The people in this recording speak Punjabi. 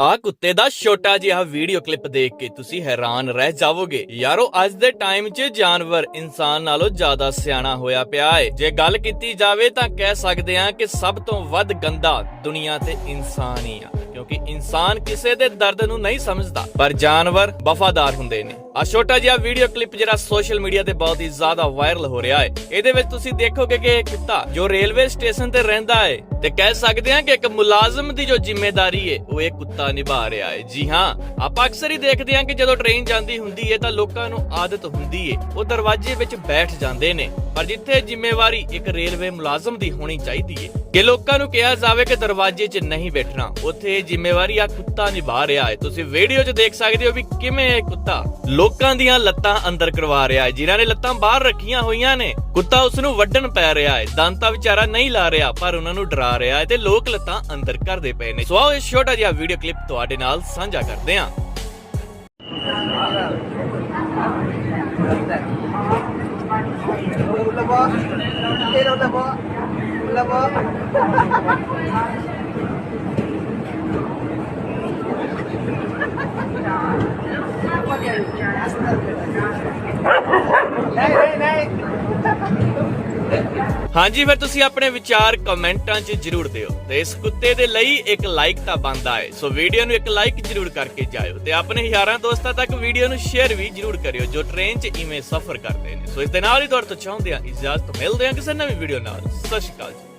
ਆ ਕੁੱਤੇ ਦਾ ਛੋਟਾ ਜਿਹਾ ਵੀਡੀਓ ਕਲਿੱਪ ਦੇਖ ਕੇ ਤੁਸੀਂ ਹੈਰਾਨ ਰਹਿ ਜਾਵੋਗੇ। ਯਾਰੋ, ਅੱਜ ਦੇ ਟਾਈਮ 'ਚ ਜਾਨਵਰ ਇਨਸਾਨ ਨਾਲੋਂ ਜ਼ਿਆਦਾ ਸਿਆਣਾ ਹੋਇਆ ਪਿਆ ਏ। ਜੇ ਗੱਲ ਕੀਤੀ ਜਾਵੇ ਤਾਂ ਕਹਿ ਸਕਦੇ ਹਾਂ ਕਿ ਸਭ ਤੋਂ ਵੱਧ ਗੰਦਾ ਦੁਨੀਆ ਤੇ ਇਨਸਾਨ ਹੀ ਆ। ਕਿਉਂਕਿ ਇਨਸਾਨ ਕਿਸੇ ਦੇ ਦਰਦ ਨੂੰ ਨਹੀਂ ਸਮਝਦਾ, ਪਰ ਜਾਨਵਰ ਵਫਾਦਾਰ ਹੁੰਦੇ ਨੇ। ਆ ਛੋਟਾ ਜਿਹਾ ਵੀਡੀਓ ਕਲਿੱਪ ਜਿਹੜਾ ਸੋਸ਼ਲ ਮੀਡੀਆ ਤੇ ਬਹੁਤ ਹੀ ਜ਼ਿਆਦਾ ਵਾਇਰਲ ਹੋ ਰਿਹਾ ਹੈ। ਇਹਦੇ ਵਿੱਚ ਤੁਸੀਂ ਦੇਖੋਗੇ ਕਿ ਇਹ ਕੁੱਤਾ ਜੋ ਰੇਲਵੇ ਸਟੇਸ਼ਨ ਤੇ ਰਹਿੰਦਾ ਹੈ ਤੇ ਕਹਿ ਸਕਦੇ ਹਾਂ ਕਿ ਇੱਕ ਮੁਲਾਜ਼ਮ ਦੀ ਜੋ ਜ਼ਿੰਮੇਵਾਰੀ ਹੈ, ਉਹ ਇਹ ਕੁੱਤਾ ਨਿਭਾ ਰਿਹਾ ਹੈ। ਜੀ ਹਾਂ, ਆਪਾਂ ਅਕਸਰ ਹੀ ਦੇਖਦੇ ਹਾਂ ਕਿ ਜਦੋਂ ਟ੍ਰੇਨ ਜਾਂਦੀ ਹੁੰਦੀ ਹੈ ਤਾਂ ਲੋਕਾਂ ਨੂੰ ਆਦਤ ਹੁੰਦੀ ਹੈ, ਉਹ ਦਰਵਾਜ਼ੇ ਵਿੱਚ ਬੈਠ ਜਾਂਦੇ ਨੇ। ਪਰ ਜਿੱਥੇ ਜ਼ਿੰਮੇਵਾਰੀ ਇੱਕ ਰੇਲਵੇ ਮੁਲਾਜ਼ਮ ਦੀ ਹੋਣੀ ਚਾਹੀਦੀ ਹੈ ਕਿ ਲੋਕਾਂ ਨੂੰ ਕਿਹਾ ਜਾਵੇ ਕਿ ਦਰਵਾਜ਼ੇ 'ਚ ਨਹੀਂ ਬੈਠਣਾ, ਉੱਥੇ ਜ਼ਿੰਮੇਵਾਰੀ ਆ ਕੁੱਤਾ ਨਿਭਾ ਰਿਹਾ ਹੈ ਤੁਸੀਂ ਵੀਡੀਓ 'ਚ ਦੇਖ ਸਕਦੇ ਹੋ ਵੀ ਕਿਵੇਂ ਇਹ ਕੁੱਤਾ ਲੋਕਾਂ ਦੀਆਂ ਲੱਤਾਂ ਅੰਦਰ ਕਰਵਾ ਰਿਹਾ ਹੈ ਜਿਨ੍ਹਾਂ ਨੇ ਲੱਤਾਂ ਬਾਹਰ ਰੱਖੀਆਂ ਹੋਈਆਂ ਨੇ। ਕੁੱਤਾ ਉਸ ਨੂੰ ਵੱਢਣ ਪੈ ਰਿਹਾ ਹੈ ਦੰਤਾ ਵਿਚਾਰਾ ਨਹੀਂ ਲਾ ਰਿਹਾ, ਪਰ ਉਹਨਾਂ ਨੂੰ ਡਰਾ ਰਿਹਾ ਹੈ ਤੇ ਲੋਕ ਲੱਤਾਂ ਅੰਦਰ ਕਰਦੇ ਪਏ ਨੇ। ਸੋ ਆਓ ਇਹ ਛੋਟਾ ਜਿਹਾ ਵੀਡੀਓ ਕਲਿੱਪ ਤੁਹਾਡੇ ਨਾਲ ਸਾਂਝਾ ਕਰਦੇ ਹਾਂ। Ulabo. Pero ulabo. Ulabo. ਹਾਂਜੀ, ਫਿਰ ਤੁਸੀਂ ਆਪਣੇ ਵਿਚਾਰ ਕਮੈਂਟਾਂ 'ਚ ਜਰੂਰ ਦਿਓ ਤੇ ਇਸ ਕੁੱਤੇ ਦੇ ਲਈ ਇੱਕ ਲਾਈਕ ਤਾਂ ਬਣਦਾ ਹੈ ਸੋ ਵੀਡੀਓ ਨੂੰ ਇੱਕ ਲਾਈਕ ਜਰੂਰ ਕਰਕੇ ਜਾਇਓ ਤੇ ਆਪਣੇ ਯਾਰਾਂ ਦੋਸਤਾਂ ਤੱਕ ਵੀਡੀਓ ਨੂੰ ਸ਼ੇਅਰ ਵੀ ਜਰੂਰ ਕਰਿਓ ਜੋ ਟ੍ਰੇਨ 'ਚ ਇਵੇਂ ਸਫ਼ਰ ਕਰਦੇ ਨੇ। ਸੋ ਇਸ ਦੇ ਨਾਲ ਹੀ ਤੁਹਾਡੇ ਤੋਂ ਚਾਹੁੰਦੇ ਆ ਇਜਾਜ਼ਤ, ਮਿਲਦੇ ਆ ਕਿਸੇ ਨਵੀਂ ਵੀਡੀਓ ਨਾਲ। ਸਤਿ ਸ਼੍ਰੀ ਅਕਾਲ ਜੀ।